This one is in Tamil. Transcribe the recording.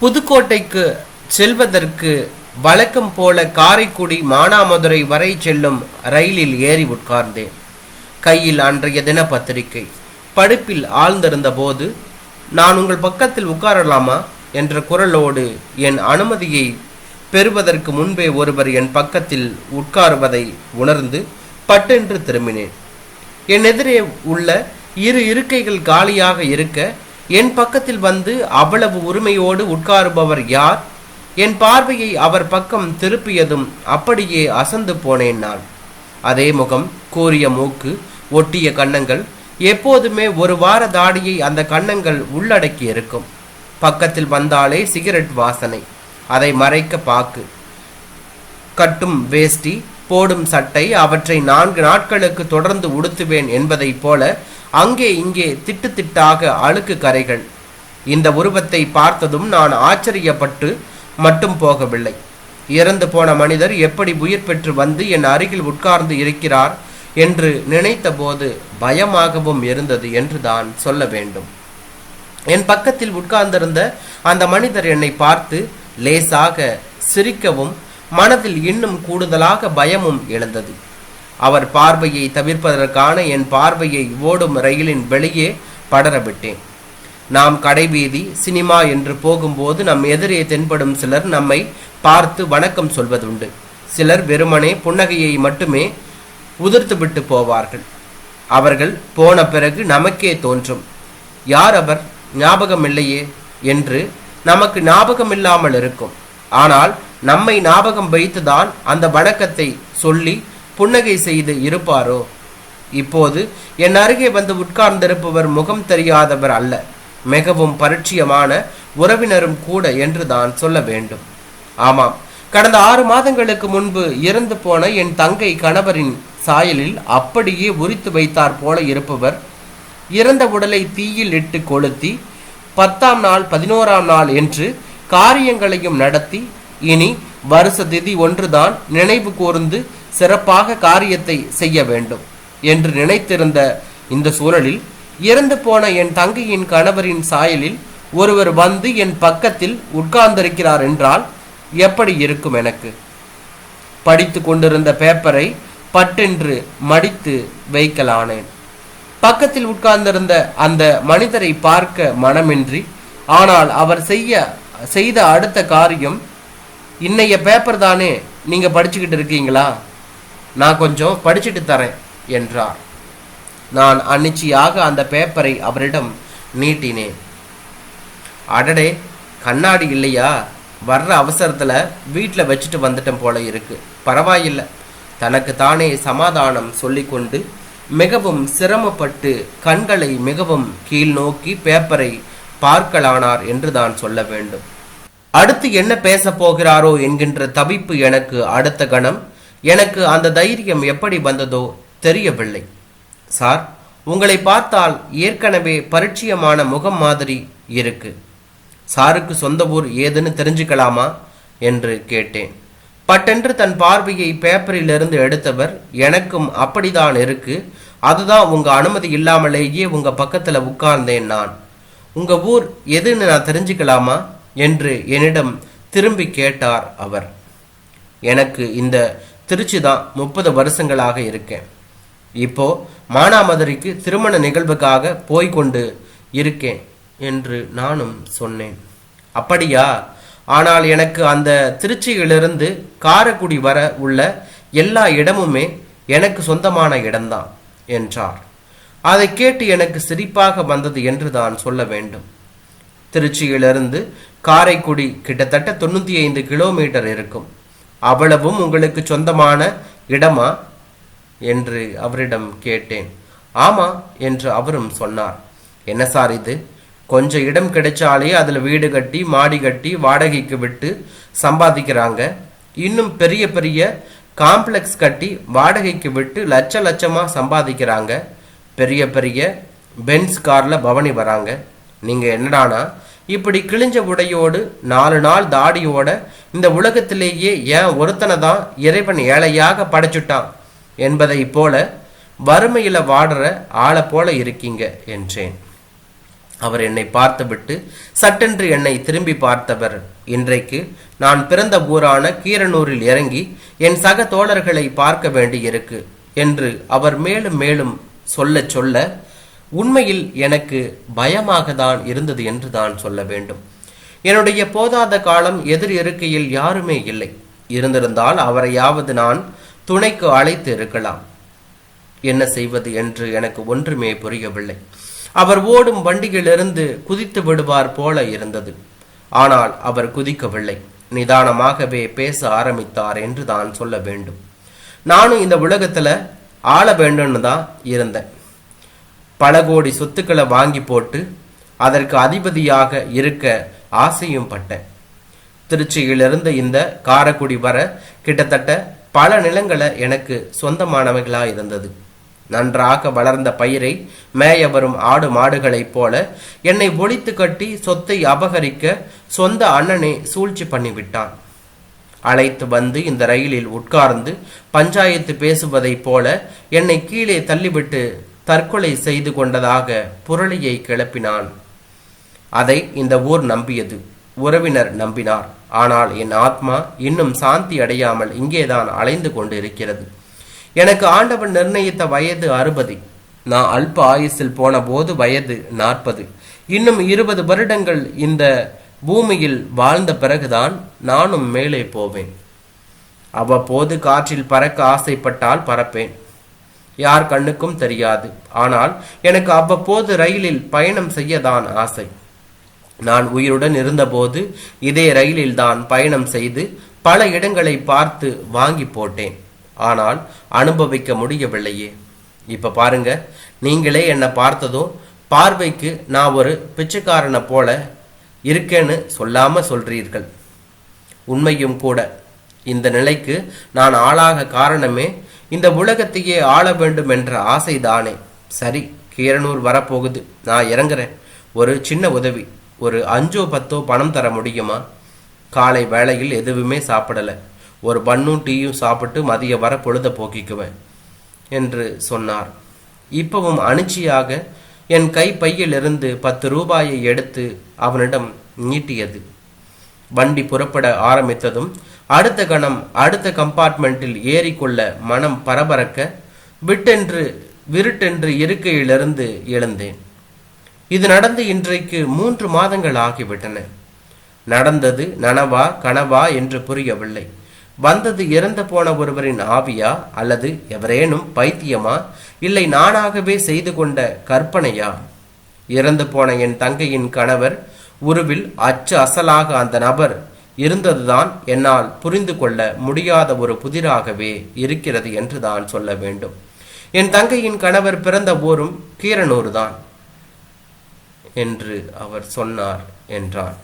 புதுக்கோட்டைக்கு செல்வதற்கு வழக்கம் போல காரைக்குடி மானாமதுரை வரை செல்லும் ரயிலில் ஏறி உட்கார்ந்தேன். கையில் அன்றைய தினப்பத்திரிகை. படுப்பில் ஆழ்ந்திருந்த போது நான் உங்கள் பக்கத்தில் உட்காரலாமா? என்ற குரலோடு என் அனுமதியை பெறுவதற்கு முன்பே ஒருவர் என் பக்கத்தில் உட்காருவதை உணர்ந்து பட்டென்று திரும்பினேன். என் எதிரே உள்ள இரு இருக்கைகள் காலியாக இருக்க என் பக்கத்தில் வந்து அவ்வளவு உரிமையோடு உட்காருபவர் யார்? என் பார்வையை அவர் பக்கம் திருப்பியதும் அப்படியே அசந்து போனேன் நான். அதே முகம் கூறிய மூக்கு ஒட்டிய கன்னங்கள் எப்போதுமே ஒரு வார தாடியை அந்த கன்னங்கள் உள்ளடக்கி இருக்கும். பக்கத்தில் வந்தாலே சிகரெட் வாசனை. அதை மறைக்க பாக்கு. கட்டும் வேஷ்டி போடும் சட்டை அவற்றை நான்கு நாட்களுக்கு தொடர்ந்து உடுத்துவேன் என்பதைப் போல அங்கே இங்கே திட்டு திட்டாக அழுக்கு கரைகள். இந்த உருவத்தை பார்த்ததும் நான் ஆச்சரியப்பட்டு மட்டும் போகவில்லை. இறந்து போன மனிதர் எப்படி உயிர் பெற்று வந்து என் அருகில் உட்கார்ந்து இருக்கிறார் என்று நினைத்தபோது பயமாகவும் இருந்தது என்று தான் சொல்ல வேண்டும். என் பக்கத்தில் உட்கார்ந்திருந்த அந்த மனிதர் என்னை பார்த்து லேசாக சிரிக்கவும் மனதில் இன்னும் கூடுதலாக பயமும் எழுந்தது. அவர் பார்வையை தவிர்ப்பதற்கான என் பார்வையை ஓடும் ரயிலின் வெளியே படரவிட்டேன். நாம் கடைவீதி சினிமா என்று போகும்போது நம் எதிரே தென்படும் சிலர் நம்மை பார்த்து வணக்கம் சொல்வதுண்டு. சிலர் வெறுமனே புன்னகையை மட்டுமே உதிர்த்துவிட்டு போவார்கள். அவர்கள் போன பிறகு நமக்கே தோன்றும். யார் அவர்? ஞாபகம் இல்லையே என்று நமக்கு ஞாபகம் இல்லாமல் இருக்கும். ஆனால் நம்மை ஞாபகம் வைத்துதான் அந்த வணக்கத்தை சொல்லி புன்னகை செய்து இருப்பாரோ? இப்போது என் அருகே வந்து உட்கார்ந்திருப்பவர் முகம் தெரியாதவர் அல்ல. மிகவும் பரிச்சயமான உறவினரும் கூட என்று தான் சொல்ல வேண்டும். ஆமாம் கடந்த ஆறு மாதங்களுக்கு முன்பு இறந்து போன என் தங்கை கணவரின் சாயலில் அப்படியே உரித்து வைத்தார் போல இருப்பவர் இறந்த உடலை தீயில் இட்டு கொளுத்தி பத்தாம் நாள் பதினோராம் நாள் என்று காரியங்களையும் நடத்தி இனி வருஷ திதி ஒன்றுதான் நினைவு கூர்ந்து சிறப்பாக காரியத்தை செய்ய வேண்டும் என்று நினைத்திருந்த இந்த சூழலில் இறந்து போன என் தங்கையின் கணவரின் சாயலில் ஒருவர் வந்து என் பக்கத்தில் உட்கார்ந்திருக்கிறார் என்றால் எப்படி இருக்கும் எனக்கு? படித்து கொண்டிருந்த பேப்பரை பட்டென்று மடித்து வைக்கலானேன். பக்கத்தில் உட்கார்ந்திருந்த அந்த மனிதரை பார்க்க மனமின்றி ஆனால் அவர் செய்ய செய்த அடுத்த காரியம் இன்னைய பேப்பர் தானே நீங்க படிச்சுக்கிட்டு இருக்கீங்களா? நான் கொஞ்சம் படிச்சுட்டு தரேன் என்றார். நான் அன்னிச்சையாக அந்த பேப்பரை அவரிடம் நீட்டினேன். அடடே கண்ணாடி இல்லையா? வர்ற அவசரத்தில் வீட்டில் வச்சுட்டு வந்துட்டேன் போல இருக்கு. பரவாயில்லை. தனக்கு தானே சமாதானம் சொல்லிக்கொண்டு மிகவும் சிரமப்பட்டு கண்களை மிகவும் கீழ் நோக்கி பேப்பரை பார்க்கலானார் என்று தான் சொல்ல வேண்டும். அடுத்து என்ன பேசப் போகிறாரோ என்கின்ற தவிப்பு எனக்கு அடுத்த கணம். எனக்கு அந்த தைரியம் எப்படி வந்ததோ தெரியவில்லை. சார் உங்களை பார்த்தால் ஏற்கனவே பரிச்சயமான முகம் மாதிரி இருக்கு. சாருக்கு சொந்த ஊர் ஏதுன்னு தெரிஞ்சுக்கலாமா? என்று கேட்டேன். பட்டென்று தன் பார்வையை பேப்பரிலிருந்து எடுத்தவர் எனக்கும் அப்படிதான் இருக்கு. அதுதான் உங்க அனுமதி இல்லாமலேயே உங்க பக்கத்துல உட்கார்ந்தேன் நான். உங்க ஊர் எதுன்னு நான் தெரிஞ்சுக்கலாமா? என்று என்னிடம் திரும்பி கேட்டார் அவர். எனக்கு இந்த திருச்சி தான் முப்பது வருஷங்களாக இருக்கேன். இப்போ மானாமதுரைக்கு திருமண நிகழ்வுக்காக போய்கொண்டு இருக்கேன் என்று நானும் சொன்னேன். அப்படியா? ஆனால் எனக்கு அந்த திருச்சியிலிருந்து காரைக்குடி வர உள்ள எல்லா இடமுமே எனக்கு சொந்தமான இடம்தான் என்றார். அதை கேட்டு எனக்கு சிரிப்பாக வந்தது என்று தான் சொல்ல வேண்டும். திருச்சியிலிருந்து காரைக்குடி கிட்டத்தட்ட தொண்ணூற்றி ஐந்து கிலோமீட்டர் இருக்கும். அவ்வளவும் உங்களுக்கு சொந்தமான இடமா? என்று அவரிடம் கேட்டேன். ஆமா என்று அவரும் சொன்னார். என்ன சார் இது? கொஞ்சம் இடம் கிடைச்சாலே அதில் வீடு கட்டி மாடி கட்டி வாடகைக்கு விட்டு சம்பாதிக்கிறாங்க. இன்னும் பெரிய பெரிய காம்ப்ளெக்ஸ் கட்டி வாடகைக்கு விட்டு லட்ச லட்சமாக சம்பாதிக்கிறாங்க. பெரிய பெரிய பென்ஸ் காரில் பவனி வராங்க. நீங்கள் என்னடானா இப்படி கிழிஞ்ச உடையோடு நாலு நாள் தாடியோட இந்த உலகத்திலேயே ஏன் ஒருத்தனை தான் இறைவன் ஏழையாக படைச்சுட்டான் என்பதை போல வறுமையில வாடுற ஆளை போல இருக்கீங்க என்றேன். அவர் என்னை பார்த்துவிட்டு சட்டென்று என்னை திரும்பி பார்த்தவர். இன்றைக்கு நான் பிறந்த ஊரான கீரனூரில் இறங்கி என் சக தோழர்களை பார்க்க வேண்டியிருக்கு என்று அவர் மேலும் மேலும் சொல்ல சொல்ல உண்மையில் எனக்கு பயமாக தான் இருந்தது என்று தான் சொல்ல வேண்டும். என்னுடைய போதாத காலம் எதிர் இருக்கையில் யாருமே இல்லை. இருந்திருந்தால் அவரையாவது நான் துணைக்கு அழைத்து இருக்கலாம். என்ன செய்வது என்று எனக்கு ஒன்றுமே புரியவில்லை. அவர் ஓடும் வண்டியிலிருந்து குதித்து விடுவார் போல இருந்தது. ஆனால் அவர் குதிக்கவில்லை. நிதானமாகவே பேச ஆரம்பித்தார் என்று தான் சொல்ல வேண்டும். நானும் இந்த உலகத்துல ஆள வேண்டும்னு தான் இருந்தேன். பல கோடி சொத்துக்களை வாங்கி போட்டு அதற்கு அதிபதியாக இருக்க ஆசையும் பட்டேன். திருச்சியிலிருந்து இந்த காரைக்குடி வர கிட்டத்தட்ட பல நிலங்களை எனக்கு சொந்தமானவைகளா இருந்தது நன்றாக வளர்ந்த பயிரை மேய வரும் ஆடு மாடுகளைப் போல என்னை ஒழித்து கட்டி சொத்தை அபகரிக்க சொந்த அண்ணனே சூழ்ச்சி பண்ணிவிட்டான். அழைத்து வந்து இந்த ரயிலில் உட்கார்ந்து பஞ்சாயத்து பேசுவதைப் போல என்னை கீழே தள்ளிவிட்டு தற்கொலை செய்து கொண்டதாக புரளியை கிளப்பினான். அதை இந்த ஊர் நம்பியது. உறவினர் நம்பினார். ஆனால் என் ஆத்மா இன்னும் சாந்தி அடையாமல் இங்கேதான் அலைந்து கொண்டு இருக்கிறது எனக்கு ஆண்டவன் நிர்ணயித்த வயது அறுபது. நான் அல்ப ஆயுசில் போன போது வயது நாற்பது. இன்னும் இருபது வருடங்கள் இந்த பூமியில் வாழ்ந்த பிறகுதான் நானும் மேலே போவேன். அவ்வப்போது காற்றில் பறக்க ஆசைப்பட்டால் பறப்பேன். யார் கண்ணுக்கும் தெரியாது. ஆனால் எனக்கு அவ்வப்போது ரயிலில் பயணம் செய்யதான் ஆசை. நான் உயிருடன் இருந்தபோது இதே ரயிலில் தான் பயணம் செய்து பல இடங்களை பார்த்து வாங்கி போட்டேன். ஆனால் அனுபவிக்க முடியவில்லையே. இப்ப பாருங்க நீங்களே என்னை பார்த்ததும் பார்வைக்கு நான் ஒரு பிச்சைக்காரனை போல இருக்கேன்னு சொல்லாம சொல்றீர்கள். உண்மையும் கூட இந்த நிலைக்கு நான் ஆளாக காரணமே இந்த உலகத்தையே ஆள வேண்டும் என்ற ஆசைதானே. சரி கீரனூர் வரப்போகுது. நான் இறங்குறேன். ஒரு சின்ன உதவி. ஒரு அஞ்சோ பத்தோ பணம் தர முடியுமா? காலை வேளையில் எதுவுமே சாப்பிடல. ஒரு பன்னும் டீயும் சாப்பிட்டு மதிய வர பொழுத போக்கிக்குவேன் என்று சொன்னார். இப்பவும் அணிச்சியாக என் கை பையிலிருந்து பத்து ரூபாயை எடுத்து அவனிடம் நீட்டியது. வண்டி புறப்பட ஆரம்பித்ததும் அடுத்த கணம் அடுத்த கம்பார்ட்மெண்ட்டில் ஏறிக்கொள்ள மனம் பரபரக்க விட்டென்று விருட்டென்று இருக்கையிலிருந்து எழுந்தேன். இது நடந்து இன்றைக்கு மூன்று மாதங்கள் ஆகிவிட்டன. நடந்தது நனவா கனவா என்று புரியவில்லை. வந்தது இறந்து போன ஒருவரின் ஆவியா அல்லது எவரேனும் பைத்தியமா? இல்லை நானாகவே செய்து கொண்ட கற்பனையா? இறந்து போன என் தங்கையின் கணவர் உருவில் அச்சு அசலாக அந்த நபர் இருந்ததுதான் என்னால் புரிந்து கொள்ள முடியாத ஒரு புதிராகவே இருக்கிறது என்று தான் சொல்ல வேண்டும். என் தங்கையின் கணவர் பிறந்த ஊரும் கீரனூர் தான் என்று அவர் சொன்னார் என்றான்.